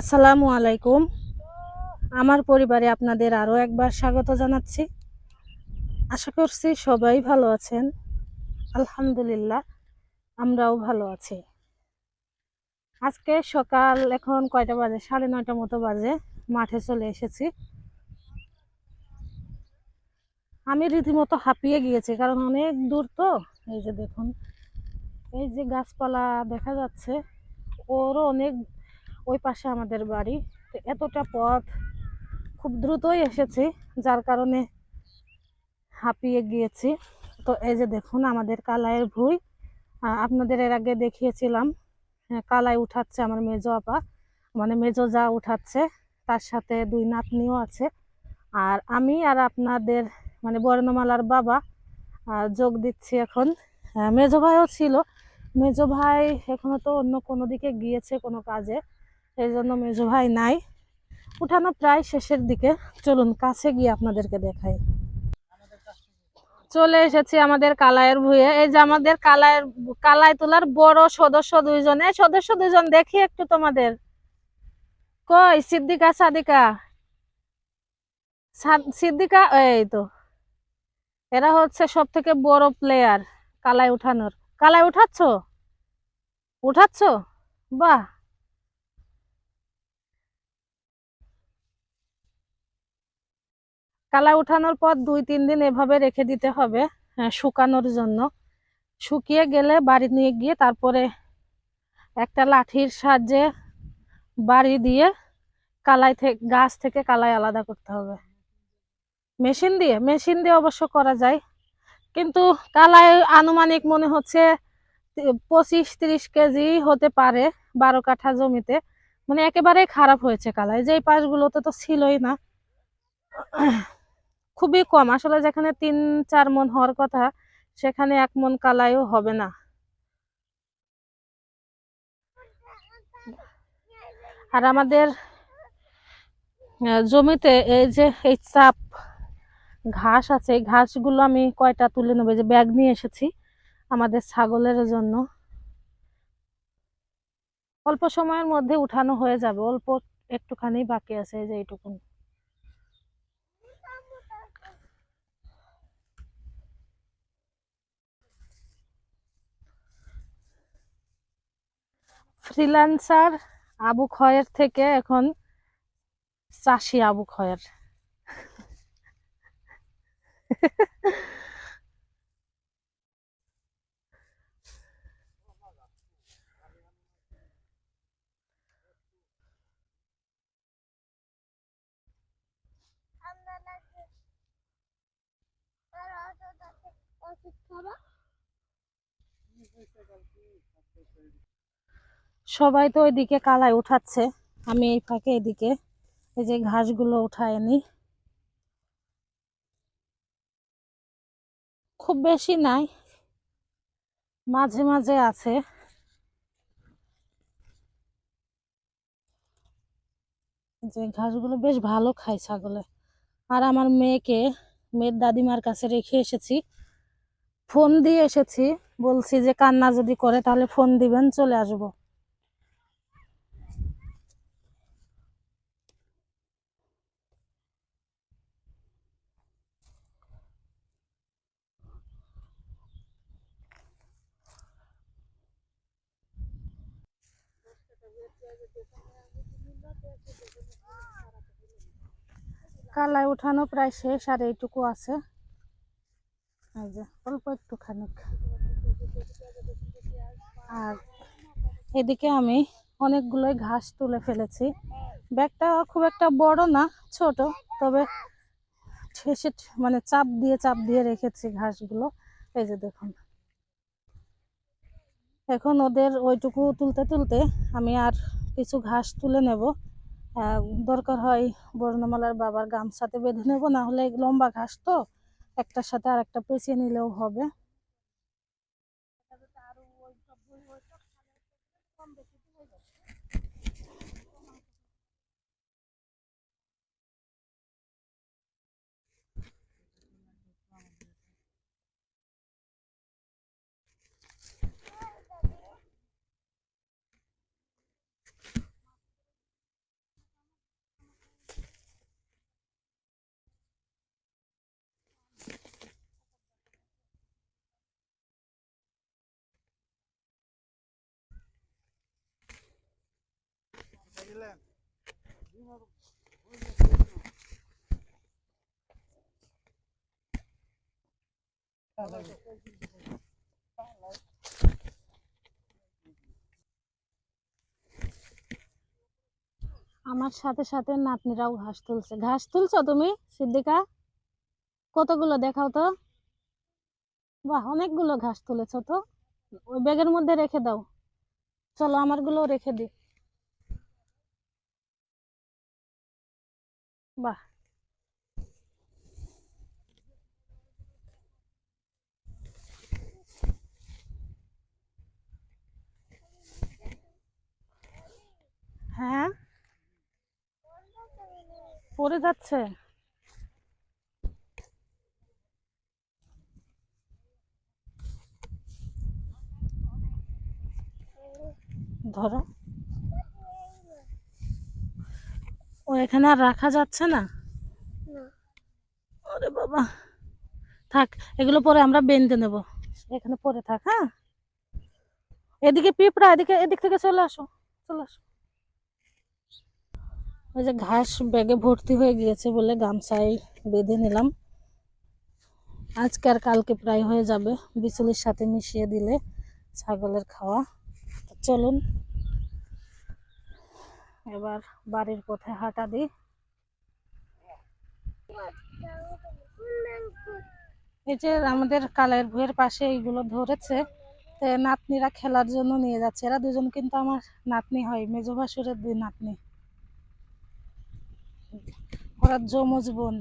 আসসালামু আলাইকুম। আমার পরিবারে আপনাদের আরও একবার স্বাগত জানাচ্ছি। আশা করছি সবাই ভালো আছেন। আলহামদুলিল্লাহ, আমরাও ভালো আছি। আজকে সকাল এখন কয়টা বাজে? সাড়ে নয়টা মতো বাজে। মাঠে চলে এসেছি। আমি রীতিমতো হাঁপিয়ে গিয়েছি, কারণ অনেক দূর তো। এই যে দেখুন, এই যে গাছপালা দেখা যাচ্ছে, ওরও অনেক ওই পাশে আমাদের বাড়ি। তো এতটা পথ খুব দ্রুতই এসেছি, যার কারণে হাঁপিয়ে গিয়েছি। তো এই যে দেখুন, আমাদের কালাইয়ের ভুঁই। আপনাদের এর আগে দেখিয়েছিলাম কালাই উঠাচ্ছে আমার মেজো আপা। মানে মেজো যা উঠাচ্ছে, তার সাথে দুই নাতনিও আছে। আর আমি আর আপনাদের মানে বর্ণমালার বাবা যোগ দিচ্ছি এখন। মেজো ভাইও ছিল। মেজো ভাই এখনও তো অন্য কোনো দিকে গিয়েছে কোনো কাজে। এই জন্য মেজো ভাই নাই। উঠানো প্রায় শেষের দিকে। চলুন কাছে গিয়ে আপনাদেরকে দেখাই। চলে এসেছি আমাদের কালায়ের ভুঁয়ে এই যে আমাদের কালায়ের কালাই তোলার বড় সদস্য দুইজন। এই সদস্য দুইজন, দেখি একটু তোমাদের। কই, সিদ্দিকা, সাদিকা? সাদ- সিদ্দিকা, এই তো। এরা হচ্ছে সব থেকে বড় প্লেয়ার কালাই উঠানোর। কালাই উঠাচ্ছ? উঠাচ্ছ? বাহ! কালাই উঠানোর পর দুই তিন দিন এভাবে রেখে দিতে হবে হ্যাঁ, শুকানোর জন্য। শুকিয়ে গেলে বাড়ি নিয়ে গিয়ে তারপরে একটা লাঠির সাহায্যে বাড়ি দিয়ে কালাই থেকে গাছ থেকে কালাই আলাদা করতে হবে। মেশিন দিয়ে মেশিন দিয়ে অবশ্য করা যায় কিন্তু কালাই আনুমানিক মনে হচ্ছে পঁচিশ তিরিশ কেজি হতে পারে বারো কাঠা জমিতে। মানে একেবারেই খারাপ হয়েছে কালাই যে পাশগুলোতে তো ছিলই না। খুবই কম। আসলে যেখানে তিন, চার মন হওয়ার কথা, সেখানে এক মন কালাইও হবে না। আর আমাদের জমিতে এই যে, এই চাপ, ঘাস আছে, এই ঘাসগুলো আমি কয়টা তুলে নেব? যে ব্যাগ নিয়ে এসেছি আমাদের ছাগলের জন্য। অল্প সময়ের মধ্যে উঠানো হয়ে যাবে, অল্প একটুখানি বাকি আছে, এই যে এইটুকুন। ফ্রিল্যান্সার আবু খয়ের থেকে এখন চাষি আবু খয়ের। সবাই তো ওইদিকে কালাই উঠাচ্ছে। আমি এই ফাঁকে এদিকে এই যে ঘাসগুলো উঠায় নি। খুব বেশি নাই, মাঝে মাঝে আছে। যে ঘাসগুলো বেশ ভালো খায় ছাগলে। আর আমার মেয়েকে, মেয়ের দাদিমার কাছে রেখে এসেছি। ফোন দিয়ে এসেছি, বলছি যে কান্না যদি করে তাহলে ফোন দিবেন, চলে আসব। কালাই উঠানো প্রায় শেষ আর এইটুকু আছে। অল্প একটুখানি আর এদিকে আমি অনেকগুলোই ঘাস তুলে ফেলেছি। ব্যাগটা খুব একটা বড় না, ছোট, তবে ঠেসে মানে চাপ দিয়ে চাপ দিয়ে রেখেছি ঘাসগুলো। এই যে দেখুন। এখন ওদের ওইটুকু তুলতে তুলতে আমি আর কিছু ঘাস তুলে নেব। দরকার হয় বর্ণমালার বাবার গামছাতে বেঁধে নেব, না হলে লম্বা ঘাস তো একটার সাথে আর একটা পেঁচিয়ে নিলেও হবে। আমার সাথে সাথে নাতনিরাও ঘাস তুলছে। ঘাস তুলছো তুমি, সিদ্দিকা? কতগুলো দেখাও তো। বাহ, অনেকগুলো ঘাস তুলেছো তো। ওই ব্যাগের মধ্যে রেখে দাও। চলো আমারগুলো রেখে দিই। বাহ! হ্যাঁ? পড়ে যাচ্ছে? ধরো। ও এখানে আর রাখা যাচ্ছে না? ওরে বাবা। থাক এগুলো পরে আমরা বেঁধে নেব। এখানে পরে থাক হ্যাঁ? এদিকে পিঁপড়া এদিকে এদিক থেকে চলে আসো চলে আসো। ওই যে ঘাস ব্যাগে ভর্তি হয়ে গিয়েছে বলে গামছায় বেঁধে নিলাম। আজকে আর কালকে প্রায় হয়ে যাবে। বিচুলির সাথে মিশিয়ে দিলে ছাগলের খাওয়া। চলুন। এবার বাড়ির পথে হাঁটা দিই। এই যে আমাদের কালের ভুয়ের পাশে এইগুলো ধরেছে নাতনিরা খেলার জন্য নিয়ে যাচ্ছে। এরা দুজন কিন্তু আমার নাতনি হয়, মেজো ভাসুরের দুই নাতনি। ওরা যমজ বোন।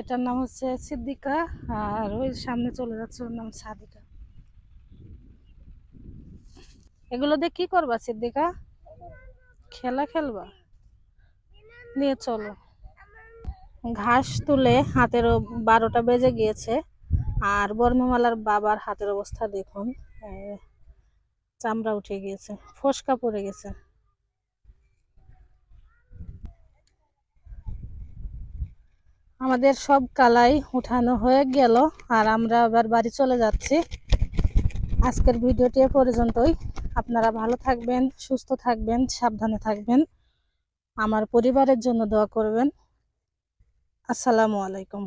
এটার নাম হচ্ছে সিদ্দিকা, আর ওই সামনে চলে যাচ্ছে ওর নাম সাদিকা। এগুলো দিয়ে কি করবা সিদ্দিকা? খেলা খেলবা? নিয়ে চলো। ঘাস তুলে হাতেরও বারোটা বেজে গিয়েছে, আর বর্ণমালার বাবার হাতের অবস্থা দেখুন চামড়া উঠে গিয়েছে, ফোসকা পড়ে গেছে। আমাদের সব কালাই উঠানো হয়ে গেল, আর আমরা আবার বাড়ি চলে যাচ্ছি। আজকের ভিডিওটি পর্যন্তই। আপনারা ভালো থাকবেন সুস্থ থাকবেন সাবধানে থাকবেন। আমার পরিবারের জন্য দোয়া করবেন। আসসালামু আলাইকুম।